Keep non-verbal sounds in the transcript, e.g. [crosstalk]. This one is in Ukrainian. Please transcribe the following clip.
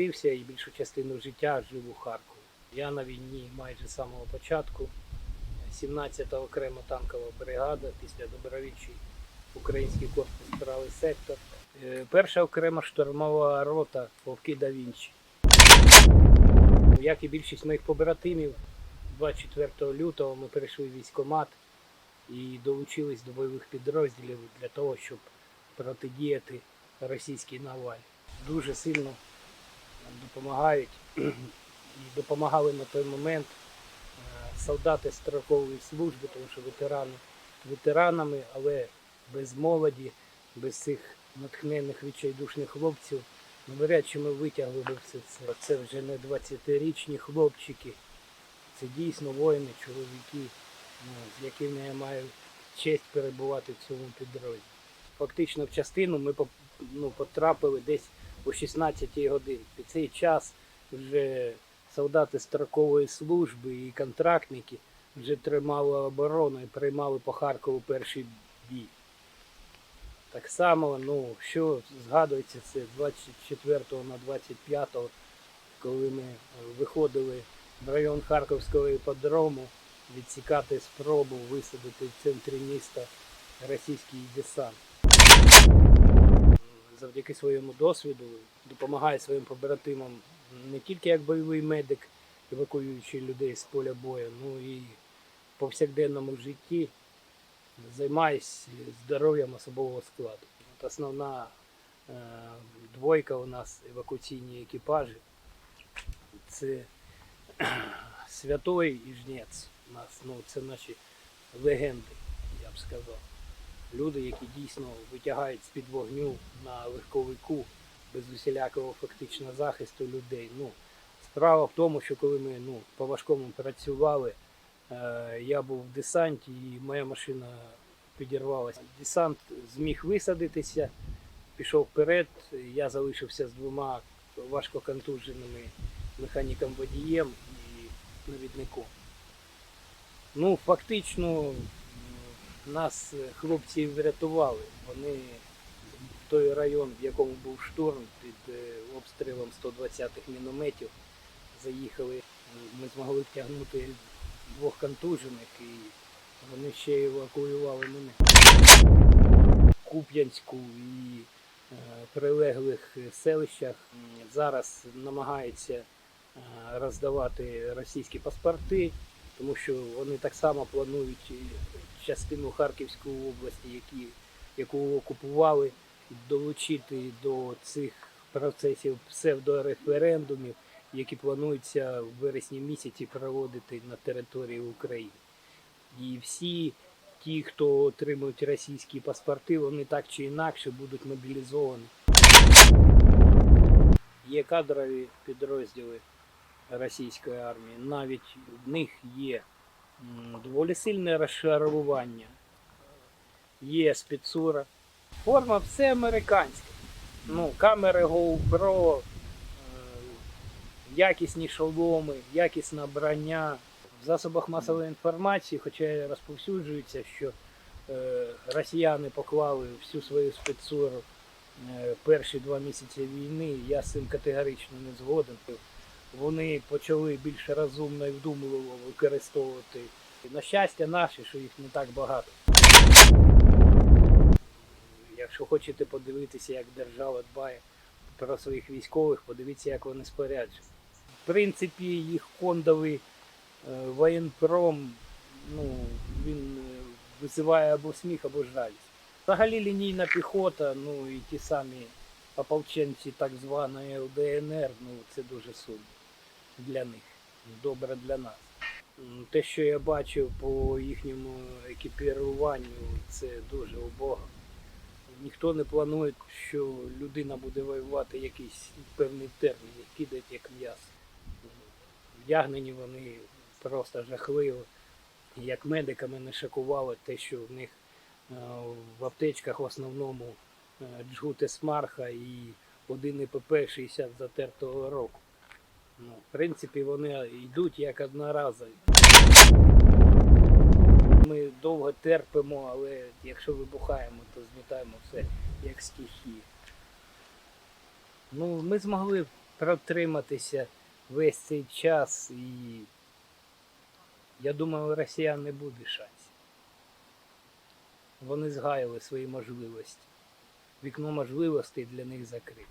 народився і більшу частину життя жив у Харкові. Я на війні майже з самого початку. 17-та окрема танкова бригада після Добровічий Український корпус правий сектор. Е, Перша окрема штурмова рота Вовки да Вінчі. Як і більшість моїх побратимів, 24 лютого ми перейшли в військкомат і долучились до бойових підрозділів для того, щоб протидіяти російській навалі. Дуже сильно допомагають і допомагали на той момент е, солдати строкової служби, тому що ветерани ветеранами, але без молоді, без цих натхненних відчайдушних хлопців, навряд чи ми витягли би все це. Це вже не 20-річні хлопчики, це дійсно воїни, чоловіки, ну, з якими я маю честь перебувати в цьому підрозділі. Фактично в частину ми ну, потрапили десь о 16 годині. Під цей час вже солдати строкової служби і контрактники вже тримали оборону і приймали по Харкову перший бій. Так само, ну, що згадується, це 24 на 25, коли ми виходили в район Харківського іпподрому відсікати спробу висадити в центрі міста російський десант. Завдяки своєму досвіду допомагає своїм побратимам не тільки як бойовий медик, евакуюючи людей з поля бою, ну і в повсякденному житті займаюсь здоров'ям особового складу. От основна е, двойка у нас евакуаційні екіпажі. Це [clears throat] Святой і Жнець. У нас, ну, це наші легенди, я б сказав. Люди, які дійсно витягають з-під вогню на легковику без усілякого фактично захисту людей. Ну, справа в тому, що коли ми ну, по важкому працювали, е, я був в десанті і моя машина підірвалася. Десант зміг висадитися, пішов вперед. Я залишився з двома важкоконтуженими механіком водієм і навідником. Ну, фактично, нас е, хлопці врятували. Вони той район, в якому був штурм під е, обстрілом 120-х мінометів, заїхали. Ми змогли втягнути двох контужених і вони ще евакуювали мене. Куп'янську і е, прилеглих селищах зараз намагаються роздавати російські паспорти, тому що вони так само планують частину Харківської області, які, яку окупували, долучити до цих процесів псевдореферендумів, які плануються в вересні місяці проводити на території України. І всі ті, хто отримують російські паспорти, вони так чи інакше будуть мобілізовані. Є кадрові підрозділи російської армії, навіть в них є доволі сильне розшарування, є спецура. Форма все американська. Ну, камери GoPro, е, якісні шоломи, якісна броня. В засобах масової інформації, хоча розповсюджується, що е, росіяни поклали всю свою спецуру е, перші два місяці війни, я з цим категорично не згоден. Вони почали більш розумно і вдумливо використовувати. На щастя наше, що їх не так багато. Якщо хочете подивитися, як держава дбає про своїх військових, подивіться, як вони споряджені. В принципі, їх фондовий е, воєнпром, ну, він е, визиває або сміх, або жалість. Взагалі лінійна піхота, ну і ті самі ополченці так званої ЛДНР, ну це дуже сумно для них, добре для нас. Те, що я бачив по їхньому екіпіруванню, це дуже убого. Ніхто не планує, що людина буде воювати якийсь певний термін, їх кидають як м'ясо. Вдягнені вони просто жахливо. Як медиками не шокувало те, що в них е, в аптечках в основному е, джгути смарха і один ІПП 60 затертого року. Ну, в принципі, вони йдуть як одноразові. Ми довго терпимо, але якщо вибухаємо, то змітаємо все як стихія. Ну, ми змогли протриматися весь цей час і я думаю, росіян не буде шансів. Вони згаяли свої можливості. Вікно можливостей для них закрите.